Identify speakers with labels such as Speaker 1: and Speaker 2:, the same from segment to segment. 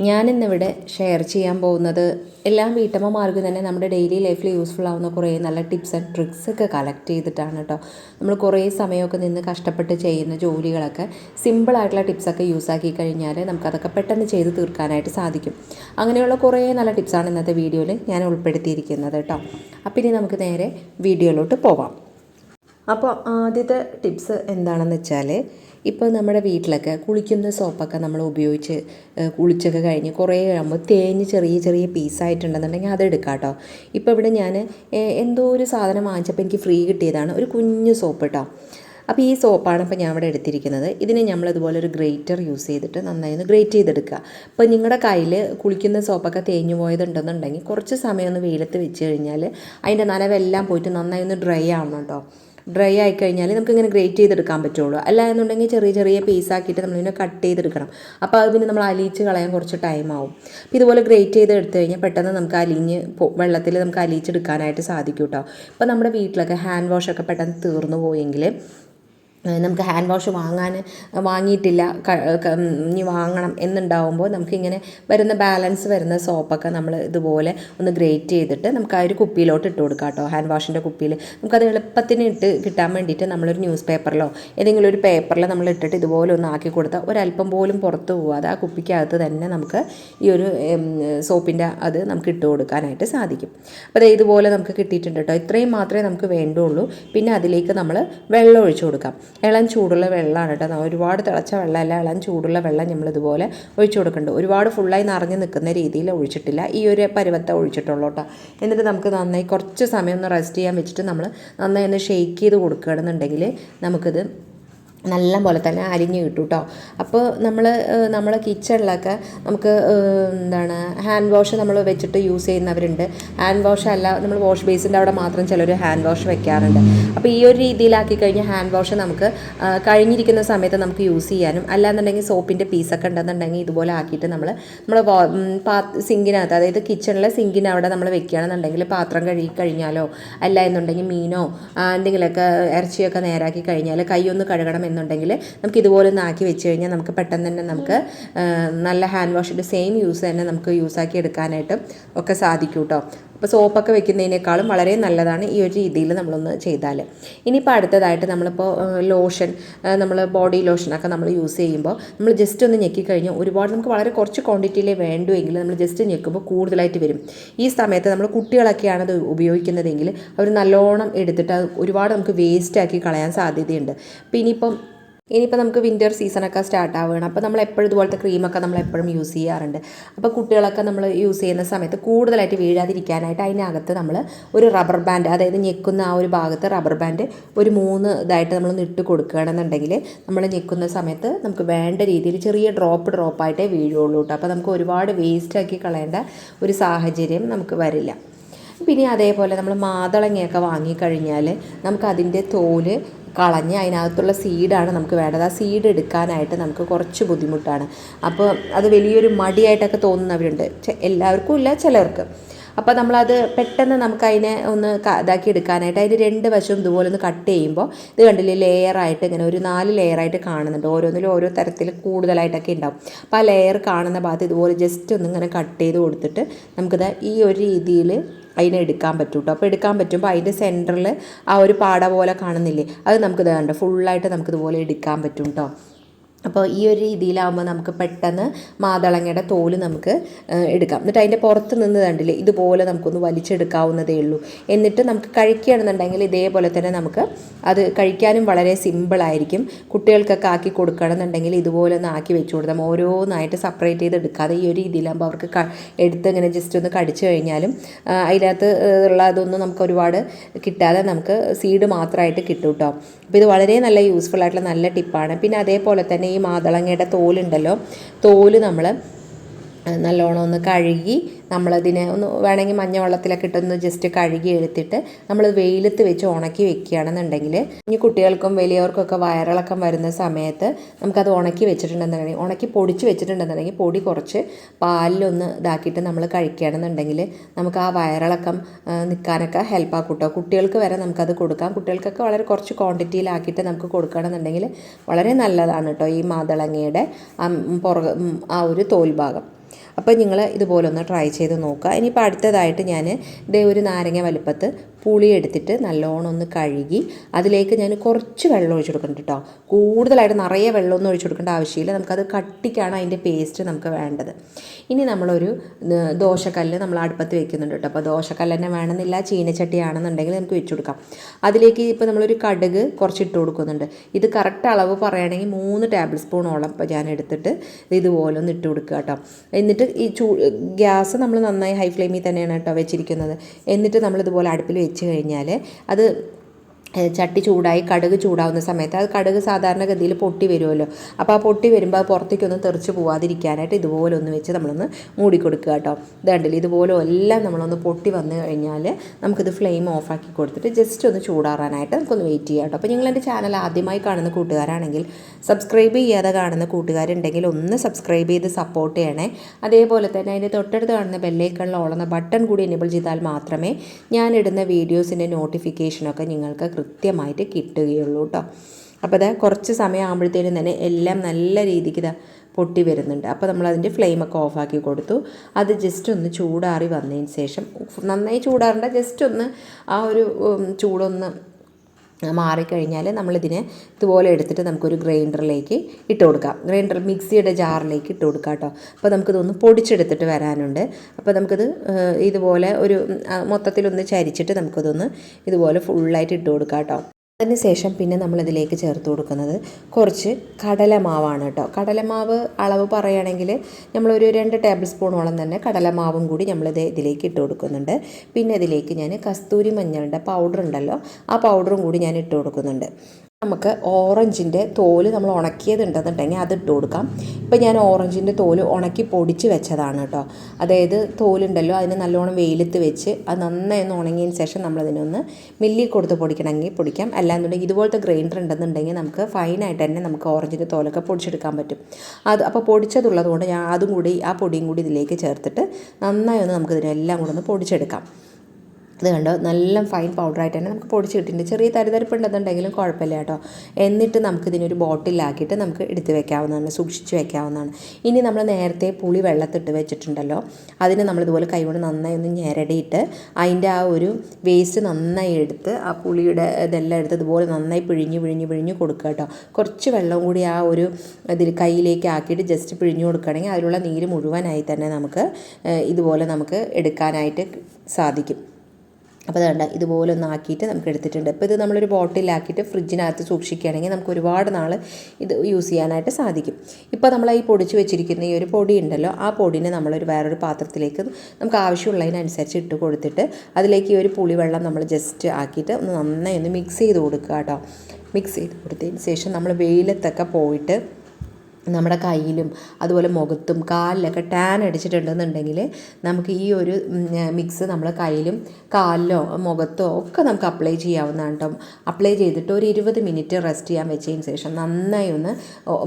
Speaker 1: ഞാനിന്നിവിടെ ഷെയർ ചെയ്യാൻ പോകുന്നത് എല്ലാ വീട്ടമ്മമാർക്കും തന്നെ നമ്മുടെ ഡെയിലി ലൈഫിൽ യൂസ്ഫുൾ ആവുന്ന കുറേ നല്ല ടിപ്സ് ആൻഡ് ട്രിക്സ് ഒക്കെ കളക്ട് ചെയ്തിട്ടാണ് കേട്ടോ നമ്മൾ കുറേ സമയമൊക്കെ നിന്ന് കഷ്ടപ്പെട്ട് ചെയ്യുന്ന ജോലികളൊക്കെ സിമ്പിളായിട്ടുള്ള ടിപ്സൊക്കെ യൂസ് ആക്കി കഴിഞ്ഞാൽ നമുക്കതൊക്കെ പെട്ടെന്ന് ചെയ്ത് തീർക്കാനായിട്ട് സാധിക്കും. അങ്ങനെയുള്ള കുറേ നല്ല ടിപ്സാണ് ഇന്നത്തെ വീഡിയോയിൽ ഞാൻ ഉൾപ്പെടുത്തിയിരിക്കുന്നത് കേട്ടോ അപ്പം ഇനി നമുക്ക് നേരെ വീഡിയോയിലോട്ട് പോവാം. അപ്പോൾ ആദ്യത്തെ ടിപ്സ് എന്താണെന്ന് വെച്ചാൽ ഇപ്പോൾ നമ്മുടെ വീട്ടിലൊക്കെ കുളിക്കുന്ന സോപ്പൊക്കെ നമ്മൾ ഉപയോഗിച്ച് കുളിച്ചൊക്കെ കഴിഞ്ഞ് കുറേ കഴിയുമ്പോൾ തേഞ്ഞ് ചെറിയ ചെറിയ പീസായിട്ടുണ്ടെന്നുണ്ടെങ്കിൽ അതെടുക്കാം കേട്ടോ ഇപ്പോൾ ഇവിടെ ഞാൻ എന്തോ ഒരു സാധനം വാങ്ങിച്ചപ്പോൾ എനിക്ക് ഫ്രീ കിട്ടിയതാണ് ഒരു കുഞ്ഞു സോപ്പ് കേട്ടോ അപ്പോൾ ഈ സോപ്പാണ് ഇപ്പോൾ ഞാൻ ഇവിടെ എടുത്തിരിക്കുന്നത്. ഇതിനെ നമ്മൾ ഇതുപോലെ ഒരു ഗ്രേറ്റർ യൂസ് ചെയ്തിട്ട് നന്നായി ഒന്ന് ഗ്രേറ്റ് ചെയ്തെടുക്കുക. അപ്പോൾ നിങ്ങളുടെ കയ്യിൽ കുളിക്കുന്ന സോപ്പൊക്കെ തേഞ്ഞു പോയതുണ്ടെന്നുണ്ടെങ്കിൽ കുറച്ച് സമയം ഒന്ന് വെയിലത്ത് വെച്ച് കഴിഞ്ഞാൽ അതിന്റെ നനവെല്ലാം പോയിട്ട് നന്നായി ഒന്ന് ഡ്രൈ ആവണം കേട്ടോ ഡ്രൈ ആയി കഴിഞ്ഞാൽ നമുക്ക് ഇങ്ങനെ ഗ്രേറ്റ് ചെയ്തെടുക്കാൻ പറ്റുള്ളൂ. അല്ല എന്നുണ്ടെങ്കിൽ ചെറിയ ചെറിയ പീസ് ആക്കിയിട്ട് നമ്മളിങ്ങനെ കട്ട് ചെയ്തെടുക്കണം. അപ്പോൾ അത് പിന്നെ നമ്മൾ അലിയിച്ച് കളയാൻ കുറച്ച് ടൈം ആവും. അപ്പോൾ ഇതുപോലെ ഗ്രേറ്റ് ചെയ്ത് എടുത്തു കഴിഞ്ഞാൽ പെട്ടെന്ന് നമുക്ക് അലിഞ്ഞ് വെള്ളത്തിൽ നമുക്ക് അലിയിച്ചെടുക്കാനായിട്ട് സാധിക്കും കേട്ടോ ഇപ്പോൾ നമ്മുടെ വീട്ടിലൊക്കെ ഹാൻഡ് വാഷൊക്കെ പെട്ടെന്ന് തീർന്നു പോയെങ്കിൽ നമുക്ക് ഹാൻഡ് വാഷ് വാങ്ങാൻ വാങ്ങിയിട്ടില്ല ഇനി വാങ്ങണം എന്നുണ്ടാവുമ്പോൾ നമുക്കിങ്ങനെ വരുന്ന ബാലൻസ് വരുന്ന സോപ്പൊക്കെ നമ്മൾ ഇതുപോലെ ഒന്ന് ഗ്രേറ്റ് ചെയ്തിട്ട് നമുക്ക് ആ ഒരു കുപ്പിയിലോട്ട് ഇട്ട് കൊടുക്കാം കേട്ടോ. ഹാൻഡ് വാഷിന്റെ കുപ്പിയിൽ നമുക്കത് എളുപ്പത്തിന് ഇട്ട് കിട്ടാൻ വേണ്ടിയിട്ട് നമ്മളൊരു ന്യൂസ് പേപ്പറിലോ ഏതെങ്കിലും ഒരു പേപ്പറിൽ നമ്മൾ ഇട്ടിട്ട് ഇതുപോലെ ഒന്ന് ആക്കി കൊടുത്താൽ ഒരല്പം പോലും പുറത്ത് പോവാതെ ആ കുപ്പിക്കകത്ത് തന്നെ നമുക്ക് ഈ ഒരു സോപ്പിന്റെ അത് നമുക്ക് ഇട്ട് കൊടുക്കാനായിട്ട് സാധിക്കും. അപ്പോൾ ദേ ഇതുപോലെ നമുക്ക് കിട്ടിയിട്ടുണ്ട് കേട്ടോ. ഇത്രയും മാത്രമേ നമുക്ക് വേണ്ടുള്ളൂ. പിന്നെ അതിലേക്ക് നമ്മൾ വെള്ളം ഒഴിച്ചു കൊടുക്കാം. ഇളം ചൂടുള്ള വെള്ളമാണ് കേട്ടോ. ഒരുപാട് തിളച്ച വെള്ളമല്ല ഇളം ചൂടുള്ള വെള്ളം നമ്മൾ ഇതുപോലെ ഒഴിച്ചു കൊടുക്കുന്നുണ്ട്. ഒരുപാട് ഫുള്ളായി നിറഞ്ഞു നിൽക്കുന്ന രീതിയിൽ ഒഴിച്ചിട്ടില്ല. ഈ ഒരു പരുവത്തെ ഒഴിച്ചിട്ടുള്ളൂ കേട്ടോ. എന്നിട്ട് നമുക്ക് നന്നായി കുറച്ച് സമയം ഒന്ന് റെസ്റ്റ് ചെയ്യാൻ വെച്ചിട്ട് നമ്മൾ നന്നായി ഒന്ന് ഷെയ്ക്ക് ചെയ്ത് കൊടുക്കുകയാണെന്നുണ്ടെങ്കിൽ നമുക്കിത് നല്ല പോലെ തന്നെ അരിഞ്ഞ് കിട്ടും കേട്ടോ അപ്പോൾ നമ്മൾ നമ്മളെ കിച്ചണിലൊക്കെ നമുക്ക് എന്താണ് ഹാൻഡ് വാഷ് നമ്മൾ വെച്ചിട്ട് യൂസ് ചെയ്യുന്നവരുണ്ട്. ഹാൻഡ് വാഷ് അല്ല നമ്മൾ വാഷ് ബേസിന്റെ അവിടെ മാത്രം ചിലർ ഹാൻഡ് വാഷ് വെക്കാറുണ്ട്. അപ്പോൾ ഈ ഒരു രീതിയിലാക്കി കഴിഞ്ഞാൽ ഹാൻഡ് വാഷ് നമുക്ക് കഴിഞ്ഞിരിക്കുന്ന സമയത്ത് നമുക്ക് യൂസ് ചെയ്യാനും അല്ലാന്നുണ്ടെങ്കിൽ സോപ്പിന്റെ പീസൊക്കെ ഉണ്ടെന്നുണ്ടെങ്കിൽ ഇതുപോലെ ആക്കിയിട്ട് നമ്മൾ നമ്മൾ സിങ്കിനകത്ത് അതായത് കിച്ചണിലെ സിങ്കിന് അവിടെ നമ്മൾ വെക്കുകയാണെന്നുണ്ടെങ്കിൽ പാത്രം കഴുകി കഴിഞ്ഞാലോ അല്ല എന്നുണ്ടെങ്കിൽ മീനോ എന്തെങ്കിലുമൊക്കെ ഇറച്ചിയൊക്കെ നേരാക്കി കഴിഞ്ഞാൽ കൈ ഒന്ന് കഴുകണം എന്നുണ്ടെങ്കിൽ നമുക്ക് ഇതുപോലെ ഒന്ന് ആക്കി വെച്ച് കഴിഞ്ഞാൽ നമുക്ക് പെട്ടെന്ന് തന്നെ നമുക്ക് നല്ല ഹാൻഡ് വാഷിന്റെ സെയിം യൂസ് തന്നെ നമുക്ക് യൂസ് ആക്കി എടുക്കാനായിട്ട് ഒക്കെ സാധിക്കും കേട്ടോ അപ്പോൾ സോപ്പൊക്കെ വെക്കുന്നതിനേക്കാളും വളരെ നല്ലതാണ് ഈ ഒരു രീതിയിൽ നമ്മളൊന്ന് ചെയ്താൽ ഇനിയിപ്പോൾ അടുത്തതായിട്ട് നമ്മളിപ്പോൾ ലോഷൻ നമ്മൾ ബോഡി ലോഷനൊക്കെ നമ്മൾ യൂസ് ചെയ്യുമ്പോൾ നമ്മൾ ജസ്റ്റ് ഒന്ന് ഞെക്കിക്കഴിഞ്ഞാൽ ഒരുപാട് നമുക്ക് വളരെ കുറച്ച് ക്വാണ്ടിറ്റിയിലേ വേണ്ടുവെങ്കിൽ നമ്മൾ ജസ്റ്റ് ഞെക്കുമ്പോൾ കൂടുതലായിട്ട് വരും. ഈ സമയത്ത് നമ്മൾ കുട്ടികളൊക്കെയാണ് അത് ഉപയോഗിക്കുന്നതെങ്കിൽ അവർ നല്ലോണം എടുത്തിട്ട് അത് ഒരുപാട് നമുക്ക് വേസ്റ്റ് ആക്കി കളയാൻ സാധ്യതയുണ്ട്. അപ്പോൾ ഇനിയിപ്പം ഇനിയിപ്പോൾ നമുക്ക് വിന്റർ സീസണൊക്കെ സ്റ്റാർട്ട് ആവുകയാണ്. അപ്പോൾ നമ്മൾ എപ്പോഴും ഇതുപോലത്തെ ക്രീമൊക്കെ നമ്മൾ എപ്പോഴും യൂസ് ചെയ്യാറുണ്ട്. അപ്പോൾ കുട്ടികളൊക്കെ നമ്മൾ യൂസ് ചെയ്യുന്ന സമയത്ത് കൂടുതലായിട്ട് വീഴാതിരിക്കാനായിട്ട് അതിനകത്ത് നമ്മൾ ഒരു റബ്ബർ ബാൻഡ് അതായത് ഞെക്കുന്ന ആ ഒരു ഭാഗത്ത് റബ്ബർ ബാൻഡ് ഒരു മൂന്ന് ഇതായിട്ട് നമ്മൾ നിട്ട് കൊടുക്കുകയാണെന്നുണ്ടെങ്കിൽ നമ്മൾ ഞെക്കുന്ന സമയത്ത് നമുക്ക് വേണ്ട രീതിയിൽ ചെറിയ ഡ്രോപ്പ് ഡ്രോപ്പായിട്ടേ വീഴുള്ളൂ കേട്ടോ. അപ്പോൾ നമുക്ക് ഒരുപാട് വേസ്റ്റ് ആക്കി കളയേണ്ട ഒരു സാഹചര്യം നമുക്ക് വരില്ല. പിന്നെ അതേപോലെ നമ്മൾ മാതളങ്ങയൊക്കെ വാങ്ങിക്കഴിഞ്ഞാൽ നമുക്ക് അതിന്റെ തോൽ കളഞ്ഞ് അതിനകത്തുള്ള സീഡാണ് നമുക്ക് വേണ്ടത്. ആ സീഡ് എടുക്കാനായിട്ട് നമുക്ക് കുറച്ച് ബുദ്ധിമുട്ടാണ്. അപ്പോൾ അത് വലിയൊരു മടിയായിട്ടൊക്കെ തോന്നുന്നവരുണ്ട് എല്ലാവർക്കും ഇല്ല ചിലർക്ക്. അപ്പോൾ നമ്മളത് പെട്ടെന്ന് നമുക്ക് അതിനെ ഒന്ന് ഇതാക്കി എടുക്കാനായിട്ട് അതിന്റെ രണ്ട് വശവും ഇതുപോലെ ഒന്ന് കട്ട് ചെയ്യുമ്പോൾ ഇത് കണ്ടില്ലേ ലെയറായിട്ട് ഇങ്ങനെ ഒരു നാല് ലെയറായിട്ട് കാണുന്നുണ്ട്. ഓരോന്നിലും ഓരോ തരത്തിൽ കൂടുതലായിട്ടൊക്കെ ഉണ്ടാവും. അപ്പോൾ ആ ലെയർ കാണുന്ന ഭാഗത്ത് ഇതുപോലെ ജസ്റ്റ് ഒന്ന് ഇങ്ങനെ കട്ട് ചെയ്ത് കൊടുത്തിട്ട് നമുക്കിത് ഈ ഒരു രീതിയിൽ അതിനെ എടുക്കാൻ പറ്റും കേട്ടോ അപ്പോൾ എടുക്കാൻ പറ്റുമ്പോൾ അതിന്റെ സെന്ററിൽ ആ ഒരു പാട പോലെ കാണുന്നില്ലേ? അത് നമുക്ക് ഇതാണ്ട് ഫുള്ളായിട്ട് നമുക്കിതുപോലെ എടുക്കാൻ പറ്റും കേട്ടോ അപ്പോൾ ഈ ഒരു രീതിയിലാവുമ്പോൾ നമുക്ക് പെട്ടെന്ന് മാതളങ്ങയുടെ തോൽ നമുക്ക് എടുക്കാം. എന്നിട്ട് അതിന്റെ പുറത്ത് നിന്ന് കണ്ടില്ലേ ഇതുപോലെ നമുക്കൊന്ന് വലിച്ചെടുക്കാവുന്നതേ ഉള്ളൂ. എന്നിട്ട് നമുക്ക് കഴിക്കുകയാണെന്നുണ്ടെങ്കിൽ ഇതേപോലെ തന്നെ നമുക്ക് അത് കഴിക്കാനും വളരെ സിമ്പിളായിരിക്കും കുട്ടികൾക്കൊക്കെ ആക്കി കൊടുക്കുകയാണെന്നുണ്ടെങ്കിൽ ഇതുപോലെ ഒന്ന് ആക്കി വെച്ച് കൊടുത്താൽ ഓരോന്നായിട്ട് സെപ്പറേറ്റ് ചെയ്ത് എടുക്കാതെ ഈ ഒരു രീതിയിലാകുമ്പോൾ അവർക്ക് എടുത്ത് ഇങ്ങനെ ജസ്റ്റ് ഒന്ന് കടിച്ചു കഴിഞ്ഞാലും അതിനകത്ത് ഉള്ള അതൊന്നും നമുക്ക് ഒരുപാട് കിട്ടാതെ നമുക്ക് സീഡ് മാത്രമായിട്ട് കിട്ടും കേട്ടോ അപ്പോൾ ഇത് വളരെ നല്ല യൂസ്ഫുൾ ആയിട്ടുള്ള നല്ല ടിപ്പാണ് പിന്നെ അതേപോലെ തന്നെ ഈ മാതളങ്ങയുടെ തോലുണ്ടല്ലോ. തോൽ നമ്മൾ നല്ലോണം ഒന്ന് കഴുകി നമ്മളതിനെ ഒന്ന് വേണമെങ്കിൽ മഞ്ഞ വെള്ളത്തിലൊക്കെ ഇട്ടൊന്ന് ജസ്റ്റ് കഴുകി എടുത്തിട്ട് നമ്മൾ വെയിലത്ത് വെച്ച് ഉണക്കി വെക്കുകയാണെന്നുണ്ടെങ്കിൽ ഇനി കുട്ടികൾക്കും വലിയവർക്കൊക്കെ വയറിളക്കം വരുന്ന സമയത്ത് നമുക്കത് ഉണക്കി വെച്ചിട്ടുണ്ടെന്നുണ്ടെങ്കിൽ ഉണക്കി പൊടിച്ച് വെച്ചിട്ടുണ്ടെന്നുണ്ടെങ്കിൽ പൊടി കുറച്ച് പാലിലൊന്ന് ഇതാക്കിയിട്ട് നമ്മൾ കഴിക്കുകയാണെന്നുണ്ടെങ്കിൽ നമുക്ക് ആ വയറിളക്കം നിൽക്കാനൊക്കെ ഹെൽപ്പ് ആക്കും കേട്ടോ കുട്ടികൾക്ക് വരെ നമുക്കത് കൊടുക്കാം. കുട്ടികൾക്കൊക്കെ വളരെ കുറച്ച് ക്വാണ്ടിറ്റിയിലാക്കിയിട്ട് നമുക്ക് കൊടുക്കുകയാണെന്നുണ്ടെങ്കിൽ വളരെ നല്ലതാണ് കേട്ടോ ഈ മാതളങ്ങയുടെ ആ പുറകെ ആ ഒരു തോൽ ഭാഗം അപ്പോൾ നിങ്ങൾ ഇതുപോലെ ഒന്ന് ട്രൈ ചെയ്ത് നോക്കുക. ഇനിയിപ്പോൾ അടുത്തതായിട്ട് ഞാൻ ഇതേ ഒരു നാരങ്ങ വലുപ്പത്ത് പുളി എടുത്തിട്ട് നല്ലോണം ഒന്ന് കഴുകി അതിലേക്ക് ഞാൻ കുറച്ച് വെള്ളം ഒഴിച്ചു കൊടുക്കുന്നുണ്ട് കേട്ടോ. കൂടുതലായിട്ട് നിറയെ വെള്ളമൊന്നും ഒഴിച്ചു കൊടുക്കേണ്ട ആവശ്യമില്ല. നമുക്കത് കട്ടിക്കാണ് അതിന്റെ പേസ്റ്റ് നമുക്ക് വേണ്ടത്. ഇനി നമ്മളൊരു ദോശക്കല്ല് നമ്മൾ അടുപ്പത്ത് വെക്കുന്നുണ്ട് കേട്ടോ. അപ്പോൾ ദോശക്കല്ല് തന്നെ വേണമെന്നില്ല ചീനച്ചട്ടി ആണെന്നുണ്ടെങ്കിൽ നമുക്ക് വെച്ചു കൊടുക്കാം. അതിലേക്ക് ഇപ്പോൾ നമ്മളൊരു കടുക് കുറച്ച് ഇട്ട് കൊടുക്കുന്നുണ്ട്. ഇത് കറക്റ്റ് അളവ് പറയുകയാണെങ്കിൽ മൂന്ന് ടേബിൾ സ്പൂണോളം ഇപ്പോൾ ഞാൻ എടുത്തിട്ട് ഇതുപോലെ ഒന്ന് ഇട്ട് കൊടുക്കുക കേട്ടോ. എന്നിട്ട് ഈ ചൂ ഗ്യാസ് നമ്മൾ നന്നായി ഹൈ ഫ്ലെയിമിൽ തന്നെയാണ് കേട്ടോ വെച്ചിരിക്കുന്നത്. എന്നിട്ട് നമ്മൾ ഇതുപോലെ അടുപ്പിൽ വെച്ച് കഴിഞ്ഞാൽ അത് ചട്ടി ചൂടായി കടുക് ചൂടാവുന്ന സമയത്ത് അത് കടുക് സാധാരണഗതിയിൽ പൊട്ടി വരുമല്ലോ. അപ്പോൾ ആ പൊട്ടി വരുമ്പോൾ അത് പുറത്തേക്കൊന്നും തെറിച്ച് പോവാതിരിക്കാനായിട്ട് ഇതുപോലെ ഒന്ന് വെച്ച് നമ്മളൊന്ന് മൂടിക്കൊടുക്കുക കേട്ടോ. ഇത് കണ്ടില്ലേ? ഇതുപോലെ എല്ലാം നമ്മളൊന്ന് പൊട്ടി വന്നു കഴിഞ്ഞാൽ നമുക്കിത് ഫ്ലെയിം ഓഫാക്കി കൊടുത്തിട്ട് ജസ്റ്റ് ഒന്ന് ചൂടാറാനായിട്ട് നമുക്കൊന്ന് വെയിറ്റ് ചെയ്യാം കേട്ടോ. അപ്പോൾ നിങ്ങൾ എന്റെ ചാനൽ ആദ്യമായി കാണുന്ന കൂട്ടുകാരാണെങ്കിൽ സബ്സ്ക്രൈബ് ചെയ്യാതെ കാണുന്ന കൂട്ടുകാരുണ്ടെങ്കിൽ ഒന്ന് സബ്സ്ക്രൈബ് ചെയ്ത് സപ്പോർട്ട് ചെയ്യണേ. അതേപോലെ തന്നെ അതിന്റെ തൊട്ടടുത്ത് കാണുന്ന ബെല്ലൈക്കണിൽ ബട്ടൺ കൂടി എനേബിൾ ചെയ്താൽ മാത്രമേ ഞാനിടുന്ന വീഡിയോസിന്റെ നോട്ടിഫിക്കേഷനൊക്കെ നിങ്ങൾക്ക് കൃത്യമായിട്ട് കിട്ടുകയുള്ളൂ കേട്ടോ അപ്പോൾ അത് കുറച്ച് സമയം ആകുമ്പോഴത്തേനും തന്നെ എല്ലാം നല്ല രീതിക്ക് ഇതാ പൊട്ടി വരുന്നുണ്ട്. അപ്പോൾ നമ്മൾ അതിന്റെ ഫ്ലെയിമൊക്കെ ഓഫാക്കി കൊടുത്തു. അത് ജസ്റ്റ് ഒന്ന് ചൂടാറി വന്നതിന് ശേഷം നന്നായി ചൂടാറേണ്ട ജസ്റ്റ് ഒന്ന് ആ ഒരു ചൂടൊന്ന് മാറിക്കഴിഞ്ഞാൽ നമ്മളിതിനെ ഇതുപോലെ എടുത്തിട്ട് നമുക്കൊരു ഗ്രൈൻഡറിലേക്ക് ഇട്ട് കൊടുക്കാം. ഗ്രൈൻഡർ മിക്സിയുടെ ജാറിലേക്ക് ഇട്ട് കൊടുക്കാം കേട്ടോ. അപ്പോൾ നമുക്കിതൊന്ന് പൊടിച്ചെടുത്തിട്ട് വരാനുണ്ട്. അപ്പോൾ നമുക്കിത് ഇതുപോലെ ഒരു മൊത്തത്തിലൊന്ന് ചരിച്ചിട്ട് നമുക്കിതൊന്ന് ഇതുപോലെ ഫുള്ളായിട്ട് ഇട്ട് കൊടുക്കാം കേട്ടോ. അതിന് ശേഷം പിന്നെ നമ്മളിതിലേക്ക് ചേർത്ത് കൊടുക്കുന്നത് കുറച്ച് കടലമാവാണ് കേട്ടോ. കടലമാവ് അളവ് പറയുകയാണെങ്കിൽ നമ്മളൊരു രണ്ട് ടേബിൾ സ്പൂണോളം തന്നെ കടലമാവും കൂടി നമ്മളിത് ഇതിലേക്ക് ഇട്ട് കൊടുക്കുന്നുണ്ട്. പിന്നെ ഇതിലേക്ക് ഞാൻ കസ്തൂരി മഞ്ഞളുടെ പൗഡർ ഉണ്ടല്ലോ ആ പൗഡറും കൂടി ഞാൻ ഇട്ട് കൊടുക്കുന്നുണ്ട്. നമുക്ക് ഓറഞ്ചിന്റെ തോൽ നമ്മൾ ഉണക്കിയതുണ്ടെന്നുണ്ടെങ്കിൽ അത് ഇട്ട് കൊടുക്കാം. ഇപ്പം ഞാൻ ഓറഞ്ചിന്റെ തോൽ ഉണക്കി പൊടിച്ച് വെച്ചതാണ് കേട്ടോ. അതായത് തോലുണ്ടല്ലോ അതിനെ നല്ലോണം വെയിലത്ത് വെച്ച് അത് നന്നായി ഒന്ന് ഉണങ്ങിയതിന് ശേഷം നമ്മളതിനൊന്ന് മില്ലി കൊടുത്ത് പൊടിക്കണമെങ്കിൽ പൊടിക്കാം. അല്ലാന്നുണ്ടെങ്കിൽ ഇതുപോലത്തെ ഗ്രൈൻഡർ ഉണ്ടെന്നുണ്ടെങ്കിൽ നമുക്ക് ഫൈനായിട്ട് തന്നെ നമുക്ക് ഓറഞ്ചിന്റെ തോലൊക്കെ പൊടിച്ചെടുക്കാൻ പറ്റും. അത് അപ്പോൾ പൊടിച്ചതുള്ളത് കൊണ്ട് ഞാൻ അതും കൂടി ആ പൊടിയും കൂടി ഇതിലേക്ക് ചേർത്തിട്ട് നന്നായി ഒന്ന് നമുക്കിതിനെല്ലാം കൂടെ ഒന്ന് പൊടിച്ചെടുക്കാം. ഇത് കണ്ടോ? നല്ല ഫൈൻ പൗഡറായിട്ട് തന്നെ നമുക്ക് പൊടിച്ച് കിട്ടിയിട്ടുണ്ട്. ചെറിയ തരിതരിപ്പുണ്ടെന്നുണ്ടെങ്കിലും കുഴപ്പമില്ല കേട്ടോ. എന്നിട്ട് നമുക്ക് ഇതിനൊരു ബോട്ടിലാക്കിയിട്ട് നമുക്ക് എടുത്ത് വെക്കാവുന്നതാണ് സൂക്ഷിച്ച് വെക്കാവുന്നതാണ്. ഇനി നമ്മൾ നേരത്തെ പുളി വെള്ളത്തിട്ട് വെച്ചിട്ടുണ്ടല്ലോ. അതിന് നമ്മളിതുപോലെ കൈകൊണ്ട് നന്നായി ഒന്ന് ഞെരടിയിട്ട് അതിന്റെ ആ ഒരു വേസ്റ്റ് നന്നായി എടുത്ത് ആ പുളിയുടെ ഇതെല്ലാം എടുത്ത് ഇതുപോലെ നന്നായി പിഴിഞ്ഞ് പിഴിഞ്ഞ് പിഴിഞ്ഞ് കൊടുക്കുക കേട്ടോ. കുറച്ച് വെള്ളം കൂടി ആ ഒരു ഇതിൽ കയ്യിലേക്ക് ആക്കിയിട്ട് ജസ്റ്റ് പിഴിഞ്ഞ് കൊടുക്കുകയാണെങ്കിൽ അതിലുള്ള നീര് മുഴുവനായി തന്നെ നമുക്ക് ഇതുപോലെ നമുക്ക് എടുക്കാനായിട്ട് സാധിക്കും. അപ്പോൾ അതുകൊണ്ട് ഇതുപോലെ ഒന്ന് ആക്കിയിട്ട് നമുക്ക് എടുത്തിട്ടുണ്ട്. അപ്പോൾ ഇത് നമ്മളൊരു ബോട്ടിലാക്കിയിട്ട് ഫ്രിഡ്ജിനകത്ത് സൂക്ഷിക്കുകയാണെങ്കിൽ നമുക്ക് ഒരുപാട് നാൾ ഇത് യൂസ് ചെയ്യാനായിട്ട് സാധിക്കും. ഇപ്പോൾ നമ്മൾ ഈ പൊടിച്ച് വെച്ചിരിക്കുന്ന ഈ ഒരു പൊടി ഉണ്ടല്ലോ ആ പൊടിനെ നമ്മളൊരു വേറൊരു പാത്രത്തിലേക്ക് നമുക്ക് ആവശ്യമുള്ളതിനനുസരിച്ച് ഇട്ട് കൊടുത്തിട്ട് അതിലേക്ക് ഈ ഒരു പുളിവെള്ളം നമ്മൾ ജസ്റ്റ് ആക്കിയിട്ട് ഒന്ന് നന്നായി ഒന്ന് മിക്സ് ചെയ്ത് കൊടുക്കുക കേട്ടോ. മിക്സ് ചെയ്ത് കൊടുത്തതിന് ശേഷം നമ്മൾ വെയിലത്തൊക്കെ പോയിട്ട് നമ്മുടെ കയ്യിലും അതുപോലെ മുഖത്തും കാലിലൊക്കെ ടാൻ അടിച്ചിട്ടുണ്ടെന്നുണ്ടെങ്കിൽ നമുക്ക് ഈ ഒരു മിക്സ് നമ്മൾ കയ്യിലും കാലിലോ മുഖത്തോ ഒക്കെ നമുക്ക് അപ്ലൈ ചെയ്യാവുന്നതാണ് കേട്ടോ അപ്ലൈ ചെയ്തിട്ട് ഒരു ഇരുപത് മിനിറ്റ് റെസ്റ്റ് ചെയ്യാൻ വെച്ചതിന് ശേഷം നന്നായി ഒന്ന്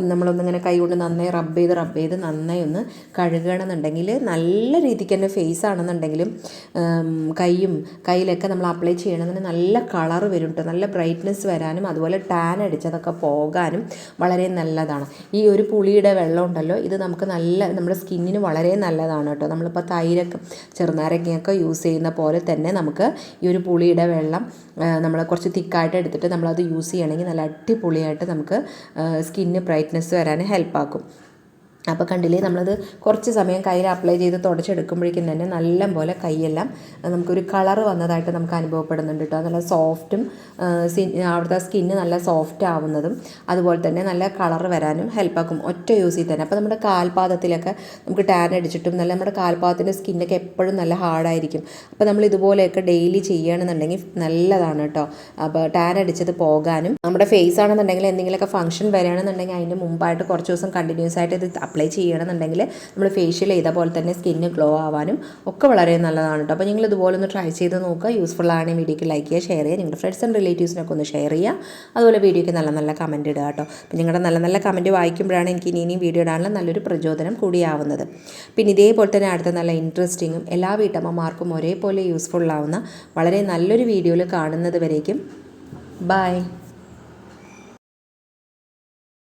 Speaker 1: നമ്മളൊന്നിങ്ങനെ കൈ കൊണ്ട് നന്നായി റബ്ബ് ചെയ്ത് റബ്ബ് ചെയ്ത് നന്നായി ഒന്ന് കഴുകണമെന്നുണ്ടെങ്കിൽ നല്ല രീതിക്ക് തന്നെ ഫേസ് ആണെന്നുണ്ടെങ്കിലും കൈയും കയ്യിലൊക്കെ നമ്മൾ അപ്ലൈ ചെയ്യണമെന്നുണ്ടെങ്കിൽ നല്ല കളർ വരും കേട്ടോ നല്ല ബ്രൈറ്റ്നെസ് വരാനും അതുപോലെ ടാൻ അടിച്ചതൊക്കെ പോകാനും വളരെ നല്ലതാണ്. ഈ ഒരു പുളിയുടെ വെള്ളം ഉണ്ടല്ലോ ഇത് നമുക്ക് നല്ല നമ്മുടെ സ്കിന്നിന് വളരെ നല്ലതാണ് കേട്ടോ. നമ്മളിപ്പോൾ തൈരൊക്കെ ചെറുനാരങ്ങയൊക്കെ യൂസ് ചെയ്യുന്ന പോലെ തന്നെ നമുക്ക് ഈ ഒരു പുളിയുടെ വെള്ളം നമ്മൾ കുറച്ച് തിക്കായിട്ട് എടുത്തിട്ട് നമ്മളത് യൂസ് ചെയ്യണമെങ്കിൽ നല്ല അടിപൊളിയായിട്ട് നമുക്ക് സ്കിന്ന് ബ്രൈറ്റ്നെസ് വരാൻ ഹെൽപ്പാക്കും. അപ്പോൾ കണ്ടില്ലേ നമ്മളത് കുറച്ച് സമയം കയ്യിൽ അപ്ലൈ ചെയ്ത് തുടച്ചെടുക്കുമ്പോഴേക്കും തന്നെ നല്ല പോലെ കൈയെല്ലാം നമുക്കൊരു കളർ വന്നതായിട്ട് നമുക്ക് അനുഭവപ്പെടുന്നുണ്ട് കേട്ടോ നല്ല സോഫ്റ്റും അവിടുത്തെ സ്കിന്ന് നല്ല സോഫ്റ്റ് ആവുന്നതും അതുപോലെ തന്നെ നല്ല കളർ വരാനും ഹെൽപ്പാക്കും ഒറ്റ യൂസിൽ തന്നെ. അപ്പോൾ നമ്മുടെ കാൽപാദത്തിലൊക്കെ നമുക്ക് ടാൻ അടിച്ചിട്ടും നല്ല നമ്മുടെ കാൽപാദത്തിന്റെ സ്കിന്നൊക്കെ എപ്പോഴും നല്ല ഹാർഡായിരിക്കും അപ്പോൾ നമ്മൾ ഇതുപോലെയൊക്കെ ഡെയിലി ചെയ്യുകയാണെന്നുണ്ടെങ്കിൽ നല്ലതാണ് കേട്ടോ അപ്പോൾ ടാൻ അടിച്ചത് പോകാനും നമ്മുടെ ഫേസ് ആണെന്നുണ്ടെങ്കിൽ എന്തെങ്കിലുമൊക്കെ ഫംഗ്ഷൻ വരികയാണെന്നുണ്ടെങ്കിൽ അതിന്റെ മുമ്പായിട്ട് കുറച്ച് ദിവസം കണ്ടിന്യൂസ് ആയിട്ട് ഇത് അപ്ലൈ ചെയ്യണമെന്നുണ്ടെങ്കിൽ നമ്മൾ ഫേഷ്യൽ ചെയ്ത പോലെ തന്നെ സ്കിന്ന് ഗ്ലോ ആവാനും ഒക്കെ വളരെ നല്ലതാണ് കേട്ടോ അപ്പോൾ നിങ്ങൾ ഇതുപോലെ ഒന്ന് ട്രൈ ചെയ്ത് നോക്കുക. യൂസ്ഫുൾ ആണ് വീഡിയോക്ക് ലൈക്ക് ചെയ്യുക ഷെയർ ചെയ്യുക. നിങ്ങളുടെ ഫ്രണ്ട്സ് ആൻഡ് റിലേറ്റീവ്സിനൊക്കെ ഒന്ന് ഷെയർ ചെയ്യുക. അതുപോലെ വീഡിയോയ്ക്ക് നല്ല നല്ല കമന്റ് ഇടുക കേട്ടോ അപ്പോൾ നിങ്ങളുടെ നല്ല നല്ല കമന്റ് വായിക്കുമ്പോഴാണ് എനിക്ക് ഇനി ഇനിയും വീഡിയോ ഇടാനുള്ള നല്ലൊരു പ്രചോദനം കൂടിയാവുന്നത്. പിന്നെ ഇതേപോലെ തന്നെ അടുത്ത നല്ല ഇൻട്രസ്റ്റിങ്ങും എല്ലാ വീട്ടമ്മമാർക്കും ഒരേപോലെ യൂസ്ഫുൾ ആവുന്ന വളരെ നല്ലൊരു വീഡിയോയിൽ കാണുന്നത് വരേക്കും. ബൈ